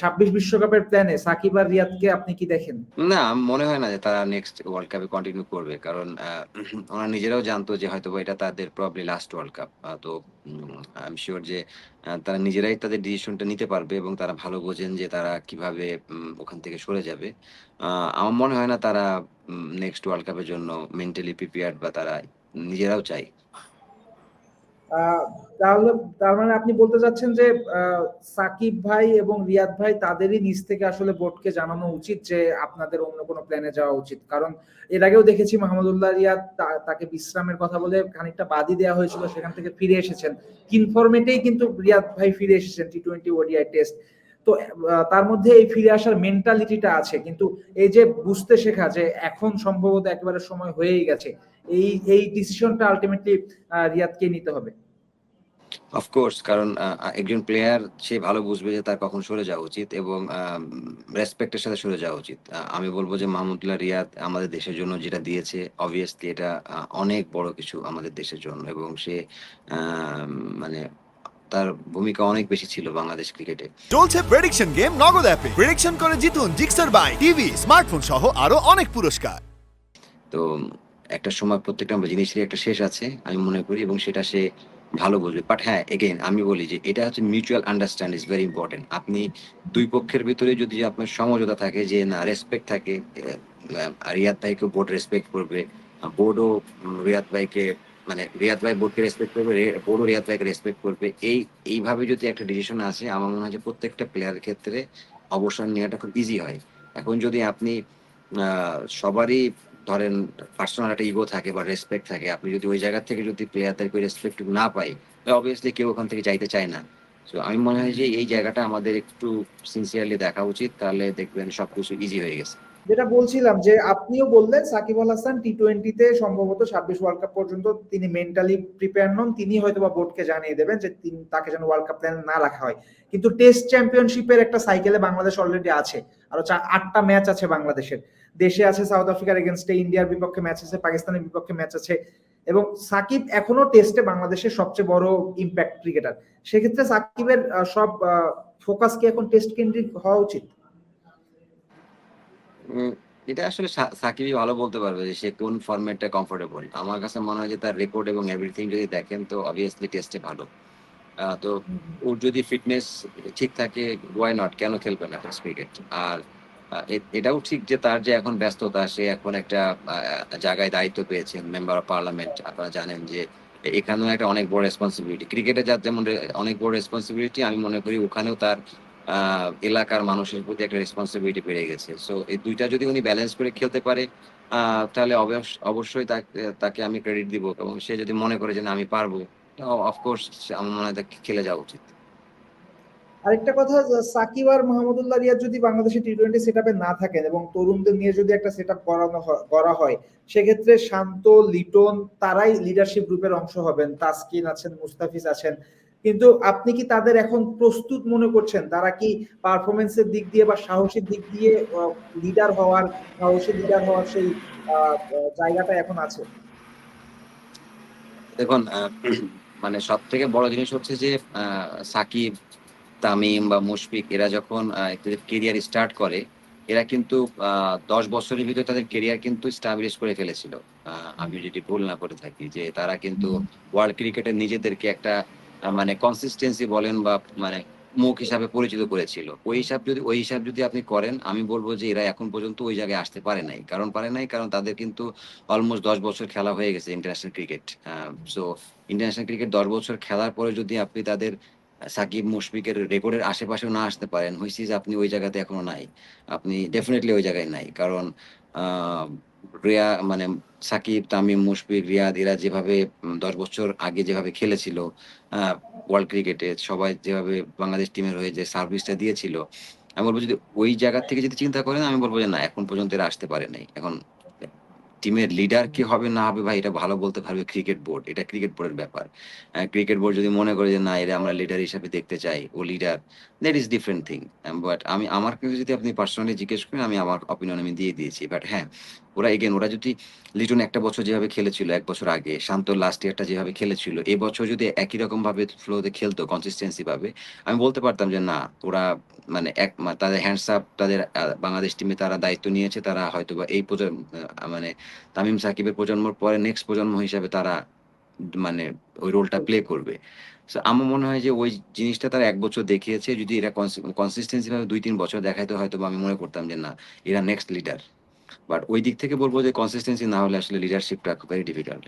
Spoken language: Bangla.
ছাব্বিশ বিশ্বকাপের প্ল্যানে সাকিব আর রিয়াদকে আপনি কি দেখেন? না মনে হয় না যে তারা নেক্সট ওয়ার্ল্ড কাপে কন্টিনিউ করবে কারণ ওরা নিজেরাও জানতো যে হয়তো এটা তাদের প্রবলি লাস্ট ওয়ার্ল্ড কাপ তো আই এম শিওর যে তারা নিজেরাই তাদের ডিসিশনটা নিতে পারবে এবং তারা ভালো বোঝেন যে তারা কীভাবে ওখান থেকে সরে যাবে। আমার মনে হয় না তারা নেক্সট ওয়ার্ল্ড কাপের জন্য মেন্টালি প্রিপেয়ার্ড বা তারা নিজেরাও আহ, তাহলে, তার মানে আপনি বলতে চাচ্ছেন যে সাকিব ভাই এবং রিয়াদ ভাই তাদেরই নিজ থেকে আসলে বোর্ডকে জানানো উচিত যে আপনাদের অন্য কোনো প্ল্যানে যাওয়া উচিত? কারণ এর আগেও দেখেছি মাহমুদুল্লাহ রিয়াদ তাকে বিশ্রামের কথা বলে খানিকটা বাদই দেওয়া হয়েছিল, সেখান থেকে ফিরে এসেছেন। কিন ফরম্যাটেই কিন্তু রিয়াদ ভাই ফিরে এসেছেন টি টোয়েন্টি ওডিআই টেস্ট তো তার মধ্যে এই ফিরে আসার মেন্টালিটিটা আছে, কিন্তু এই যে বুঝতে শেখা যে এখন সম্ভবত একেবারে সময় হয়েই গেছে এই এই ডিসিশনটা আলটিমেটলি রিয়াদকে নিতে হবে। অফকোর্স কারণ একজন প্লেয়ার সে ভালো বুঝবে যে তার কখন সরে যাওয়া উচিত এবং রেসপেক্টের সাথে সরে যাওয়া উচিত। আমি বলব যে মাহমুদুল্লাহ রিয়াদ আমাদের দেশের জন্য যেটা দিয়েছে অবভিয়াসলি এটা অনেক বড় কিছু আমাদের দেশের জন্য এবং সে আহ, মানে তার ভূমিকা অনেক বেশি ছিল বাংলাদেশ ক্রিকেটে। চলছে প্রেডিকশন গেম নগদ অ্যাপে প্রেডিকশন করে জিতুন জিক্সার বাই টিভি স্মার্টফোন সহ আরও অনেক পুরস্কার। তো একটা সময় প্রত্যেকটা জিনিসেরই একটা শেষ আছে, আমি মনে করি, এবং সেটা সে ভালো বুঝবে। বাট হ্যাঁ এগেইন আমি বলি যে এটা হচ্ছে mutual understand is very important আপনি দুই পক্ষের ভিতরে যদি আপনার সমঝোতা থাকে যে না রেসপেক্ট থাকে রিয়াদ ভাইকে বোর্ড রেসপেক্ট করবে বোর্ডও রিয়াদ ভাইকে মানে রিয়াদ ভাই বোর্ডকে রেসপেক্ট করবে বোর্ডও রিয়াদ ভাইকে রেসপেক্ট করবে, এই, এইভাবে যদি একটা ডিসিশন আসে, আমার মনে হয় যে প্রত্যেকটা প্লেয়ারের ক্ষেত্রে অবসর নেওয়াটা খুব ইজি হয়। এখন যদি আপনি সবারই ধরেন পার্সোনাল একটা ইগো থাকে বা রেসপেক্ট থাকে, আপনি যদি ওই জায়গা থেকে যদি প্লেয়ারদেরকে রেসপেক্ট না পাই অবভিয়াসলি কেউ ওখান থেকে যাইতে চায় না। তো আমি মনে হয় যে এই জায়গাটা আমাদের একটু সিনসিয়ারলি দেখা উচিত, তাহলে দেখবেন সবকিছু ইজি হয়ে গেছে। যেটা বলছিলাম যে আপনিও বললেন সাকিব আল হাসান টি টোয়েন্টিতে সম্ভবত ছাব্বিশ ওয়ার্ল্ড কাপ পর্যন্ত তিনি মেন্টালি প্রিপেয়ার নন, তিনি হয়তো বা বোর্ডকে জানিয়ে দেবেন যে তাকে যেন ওয়ার্ল্ড কাপ প্ল্যান না রাখা হয়। কিন্তু টেস্ট চ্যাম্পিয়নশিপের একটা সাইকেলে বাংলাদেশ অলরেডি আছে। আরও আটটা ম্যাচ আছে বাংলাদেশের। দেশে আছে সাউথ আফ্রিকার এগেনস্টে ইন্ডিয়ার বিপক্ষে ম্যাচ আছে, পাকিস্তানের বিপক্ষে ম্যাচ আছে। এবং সাকিব এখনও টেস্টে বাংলাদেশের সবচেয়ে বড় ইম্প্যাক্ট ক্রিকেটার সেক্ষেত্রে সাকিবের সব ফোকাস কি এখন টেস্ট কেন্দ্রিক হওয়া উচিত? এটা আসলে সাকিবই ভালো বলতে পারবে যে সে কোন ফরম্যাটটা কমফোর্টেবল আমার কাছে মনে হয় যে তার রেকর্ড এবং এভরিথিং যদি দেখেন তো অবভিয়াসলি টেস্টে ভালো। তো ওর যদি ফিটনেস ঠিক থাকে ওয়াই নট কেন খেলবে না টেস্ট ক্রিকেট আর এটাও ঠিক যে তার যে এখন ব্যস্ততা সে এখন একটা জায়গায় দায়িত্ব পেয়েছেন মেম্বার অফ পার্লামেন্ট আপনারা জানেন যে এখানেও একটা অনেক বড় রেসপন্সিবিলিটি ক্রিকেটে যার যেমন অনেক বড় রেসপন্সিবিলিটি আমি মনে করি ওখানেও তার এলাকার মানুষের প্রতি একটা রেসপন্সিবিলিটি বেড়ে গেছে। সো এই দুইটা যদি উনি ব্যালেন্স করে খেলতে পারে তাহলে অবশ্য- অবশ্যই তাকে আমি ক্রেডিট দিব এবং সে যদি মনে করে যে না, আমি পারব অফকোর্স আমার মনে হয় খেলে যাওয়া উচিত। আরেকটা কথা সাকিব আর মাহমুদুল্লাহ রিয়াদ যদি বাংলাদেশে টি টোয়েন্টি সেট না থাকেন এবং তরুণদের নিয়ে যদি একটা সেট আপ করানো করা হয়, সেক্ষেত্রে শান্ত, লিটন, তারাই লিডারশিপ গ্রুপের অংশ হবেন। তাসকিন আছেন, মুস্তাফিজ আছেন। কিন্তু আপনি কি তাদের এখন প্রস্তুত মনে করছেন? তারা কি পারফরমেন্সের দিক দিয়ে বা সাহসের দিক দিয়ে লিডার হওয়ার, সাহসী লিডার হওয়ার সেই জায়গাটা এখন আছে? দেখুন মানে সব থেকে বড় জিনিস হচ্ছে যে সাকিব, তামিম বা মুশফিক, এরা যখন কেরিয়ার স্টার্ট করে, এরা কিন্তু দশ বছরের ভিতরে তাদের কেরিয়ার কিন্তু স্টাবলিশ করে ফেলেছিল। আমি যদি ভুল না করে থাকি, যে তারা কিন্তু ওয়ার্ল্ড ক্রিকেটে নিজেদেরকে একটা মানে কনসিস্টেন্সি বলেন বা মানে মুখ হিসাবে পরিচিত করেছিল। ওই হিসাব যদি, ওই হিসাব যদি আপনি করেন, আমি বলব যে এরা এখন পর্যন্ত ওই জায়গায় আসতে পারে নাই। কারণ পারে নাই, কারণ তাদের কিন্তু অলমোস্ট দশ বছর খেলা হয়ে গেছে international cricket so international cricket দশ বছর খেলার পরে যদি আপনি তাদের সাকিব, মুশফিকের রেকর্ডের আশেপাশেও না আসতে পারেন হুইচ ইজ আপনি ওই জায়গাতে এখনও নাই। আপনি ডেফিনেটলি ওই জায়গায় নাই। কারণ রিয়া মানে সাকিব, তামিম, মুশফিক রিয়াদ এরা যেভাবে দশ বছর আগে যেভাবে খেলেছিল ওয়ার্ল্ড ক্রিকেটে সবাই যেভাবে বাংলাদেশ টিমের হয়ে যে সার্ভিসটা দিয়েছিল, আমি বলব যদি ওই জায়গা থেকে যদি চিন্তা করেন, আমি বলব যে না, এখন পর্যন্ত এরা আসতে পারে নাই। এখন টিমের লিডার কি হবে, না হবে, ভাই, এটা ভালো বলতে পারবে ক্রিকেট বোর্ড এটা ক্রিকেট বোর্ডের ব্যাপার। ক্রিকেট বোর্ড যদি মনে করে যে না, এরা আমরা লিডার হিসাবে দেখতে চাই, ও leader that is different thing but আমি, আমার কাছে যদি আপনি পার্সোনালি জিজ্ঞেস করেন, আমি আমার অপিনিয়ন আমি দিয়ে দিয়েছি বাট হ্যাঁ ওরা এগেন ওরা যদি লিটন একটা বছর যেভাবে খেলেছিল, এক বছর আগে, শান্ত লাস্ট ইয়ারটা যেভাবে খেলেছিল এই বছর যদি একই রকম ভাবে ফ্লোতে খেলতো কনসিস্টেন্সি ভাবে আমি বলতে পারতাম যে না, ওরা মানে এক তাদের হ্যান্ডস আপ তাদের বাংলাদেশ টিমে তারা দায়িত্ব নিয়েছে, তারা হয়তো বা এই প্রজন্ম মানে তামিম সাকিবের প্রজন্মর পরে নেক্সট প্রজন্ম হিসাবে তারা মানে ওই রোলটা প্লে করবে। আমার মনে হয় যে ওই জিনিসটা তারা এক বছর দেখিয়েছে, যদি এরা কনসিস্টেন্সি ভাবে দুই, তিন বছর দেখাইতো হয়তো আমি মনে করতাম যে না, এরা নেক্সট লিডার বাট ওই দিক থেকে বলব যে কনসিস্টেন্সি না হলে আসলে লিডারশিপটা ভেরি ডিফিকাল্ট